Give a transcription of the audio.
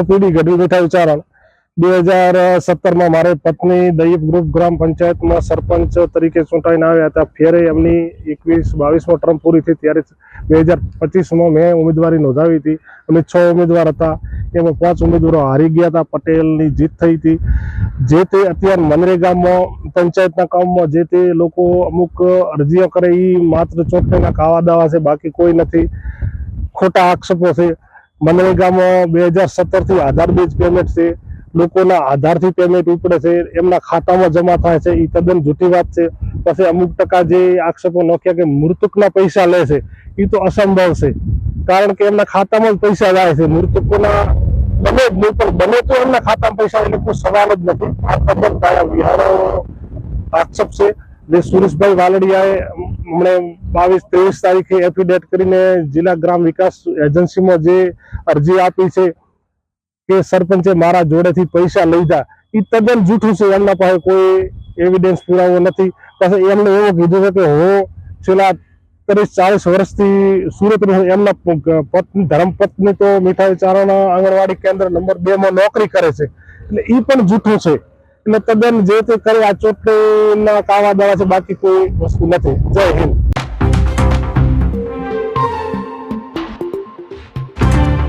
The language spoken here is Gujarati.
ઓપીડી ગઢવી બેઠા વિચારણ. બે હજાર સત્તરમાં મારે પત્ની દૈપ ગ્રુપ ગ્રામ પંચાયતમાં સરપંચ તરીકે ચૂંટાઈને આવ્યા હતા. ફેરે એમની એકવીસ બાવીસમો ટર્મ પૂરી થઈ ત્યારે બે હજાર પચીસમાં મેં ઉમેદવારી નોંધાવી હતી. અમે છ ઉમેદવાર હતા. એમાં પાંચ ઉમેદવારો હારી ગયા હતા. પટેલની જીત થઈ હતી. જે તે અત્યારે મનરેગામાં પંચાયતના કામમાં જે તે લોકો અમુક અરજીઓ કરે એ માત્ર ચૂંટણીના કાવા દાવા છે, બાકી કોઈ નથી. ખોટા આક્ષેપો છે. મનરેગામાં બે હજાર સત્તરથી આધાર બેઝ પેમેન્ટ છે. લોકોના આધારથી પેમેન્ટ ઉપડે છે. એમના ખાતામાં જમા થાય છે. એ તદ્દન જૂઠી વાત છે. પછી અમુક ટકા જે આક્ષેપો નોખ્યા કે મૃતકના પૈસા લે છે એ તો અસંભવ છે. કારણ કે એમના ખાતામાં જ પૈસા જાય છે. મૃતકોના બને જ નહીં, પણ બને તો એમના ખાતામાં પૈસા એટલે કોઈ સવાલ જ નથી. આ તદ્દન કાયા વિહારો આક્ષેપ છે. જે સુરેશભાઈ વાલડિયાએ હમણે બાવીસ, ત્રેવીસ તારીખે એફિડેટ કરીને જિલ્લા ગ્રામ વિકાસ એજન્સીમાં જે અરજી આપી છે કે સરપંચે મારા જોડેથી પૈસા લીધા એ તદ્દન જૂઠું છે. એમના પાસે કોઈ એવિડન્સ પુરાવો નથી. પછી એમને એવો કીધું છે કે હું છેલ્લા ત્રીસ, ચાલીસ વર્ષથી સુરત એમના પત્ની, ધર્મપત્ની તો મીઠાઈ ચારણા આંગણવાડી કેન્દ્ર નંબર બે માં નોકરી કરે છે. એટલે એ પણ જૂઠું છે. એટલે તદ્દન જે તે કરે, આ ચોટણીના કાવા દવા છે, બાકી કોઈ વસ્તુ નથી. જય હિન્દ.